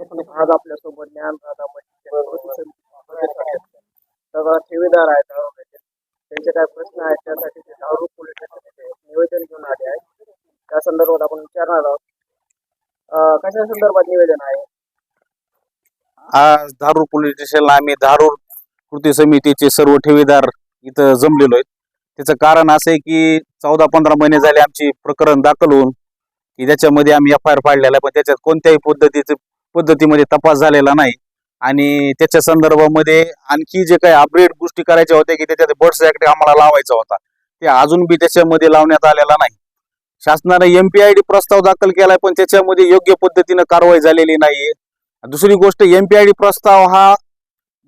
आज आपल्यासोबत ज्ञान राधा सगळा ठेवीदार आहेत म्हणजे त्यांचे काय प्रश्न आहेत त्यासाठी ते दारू पोलीस स्टेशन निवेदन घेऊन आले आहे त्या संदर्भात आपण विचारणार आहोत. कशा संदर्भात निवेदन आहे? आज धारूर पोलीस स्टेशनला आम्ही धारूर कृती समितीचे सर्व ठेवीदार इथं जमलेलो आहेत. त्याचं कारण असं आहे की चौदा पंधरा महिने झाले आमची प्रकरण दाखल होऊन की ज्याच्यामध्ये आम्ही एफ आय आर पाडलेला आहे. पण त्याच्यात कोणत्याही पद्धतीचे पद्धतीमध्ये तपास झालेला नाही. आणि त्याच्या संदर्भामध्ये आणखी जे काही अपग्रेड गोष्टी करायच्या होत्या की त्याच्यात बर्ड्स ऍक्ट आम्हाला लावायचा होता. ते अजून बी त्याच्यामध्ये लावण्यात आलेला नाही. शासनाने एमपीआयडी प्रस्ताव दाखल केलाय पण त्याच्यामध्ये योग्य पद्धतीनं कारवाई झालेली नाहीये. दुसरी गोष्ट एमपीआयडी प्रस्ताव हा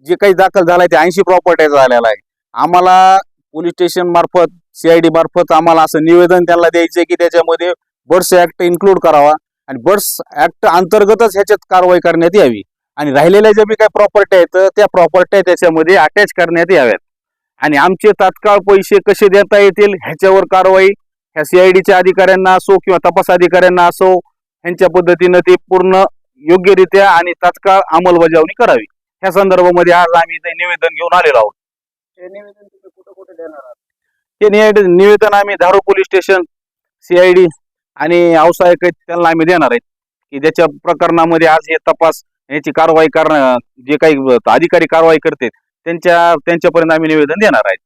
जे काही दाखल झालाय ते ऐंशी प्रॉपर्टीचा झालेला आहे. आम्हाला पोलीस स्टेशन मार्फत सीआयडी मार्फत आम्हाला असं निवेदन त्यांना द्यायचं की त्याच्यामध्ये बर्ड्स ऍक्ट इन्क्लूड करावा. आणि बर्ड्स ऍक्ट अंतर्गतच ह्याच्यात कारवाई करण्यात यावी. आणि राहिलेल्या ज्या बी काही प्रॉपर्टी आहेत त्या प्रॉपर्टी त्याच्यामध्ये अटॅच करण्यात याव्यात. आणि आमचे तात्काळ पैसे कसे देता येतील ह्याच्यावर कारवाई ह्या सीआयडीच्या अधिकाऱ्यांना असो किंवा तपास अधिकाऱ्यांना असो ह्यांच्या पद्धतीनं ते पूर्ण योग्यरित्या आणि तात्काळ अंमलबजावणी करावी. ह्या संदर्भामध्ये आज आम्ही इथे निवेदन घेऊन आलेलो आहोत. हे निवेदन तुम्ही कुठं कुठे देणार आहात? हे निवेदन निवेदन आम्ही धारू पोलीस स्टेशन सीआयडी आणि औसायक त्यांना आम्ही देणार आहेत. की ज्याच्या प्रकरणामध्ये आज हे तपास याची कारवाई करणं जे काही अधिकारी कारवाई करते त्यांच्या त्यांच्यापर्यंत आम्ही निवेदन देणार आहेत.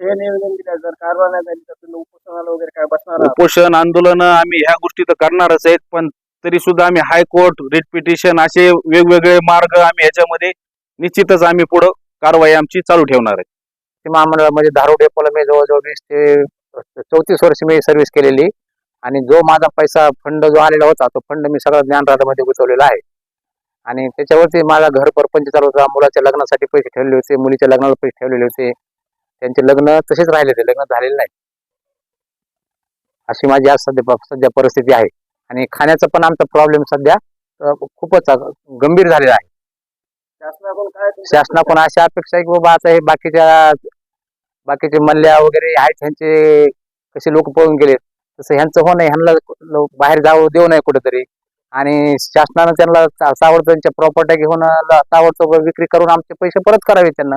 हे निवेदन दिलं जर कारवाई नाही झाली तर तुम्ही उपोषणाला वगैरे काय बसणार आहात? उपोषण आंदोलन आम्ही ह्या गोष्टी तर करणारच आहेत पण तरी सुद्धा आम्ही हायकोर्ट रिट पिटिशन असे वेगवेगळे मार्ग आम्ही ह्याच्यामध्ये निश्चितच आम्ही पुढं कारवाई आमची चालू ठेवणार आहे ते महामंडळामध्ये धारो डेपोला मी जवळजवळ वीस ते चौतीस वर्ष मी सर्व्हिस केलेली. आणि जो माझा पैसा फंड जो आलेला होता तो फंड मी सगळा ज्ञानराधामध्ये गुंतवलेला आहे. आणि त्याच्यावरती माझा घर परपंच चालू होता. मुलाच्या लग्नासाठी पैसे ठेवले होते. मुलीच्या लग्नाला पैसे ठेवलेले होते. त्यांचे लग्न तसेच राहिले ते लग्न झालेले नाही. अशी माझी आज सध्या सध्या परिस्थिती आहे. आणि खाण्याचा पण आमचा प्रॉब्लेम सध्या खूपच गंभीर झालेला आहे. शासनाकडून अशी अपेक्षा आहे की बाबा आता हे बाकीच्या बाकीचे मल्ल्या वगैरे आहेत ह्यांचे कसे लोक पळून गेले तसं ह्यांचं हो नाही ह्यांना बाहेर जाऊ देऊ नये कुठेतरी. आणि शासनानं त्यांना ता- त्यांच्या प्रॉपर्टी घेऊन ल- विक्री करून आमचे पैसे परत करावे त्यांना.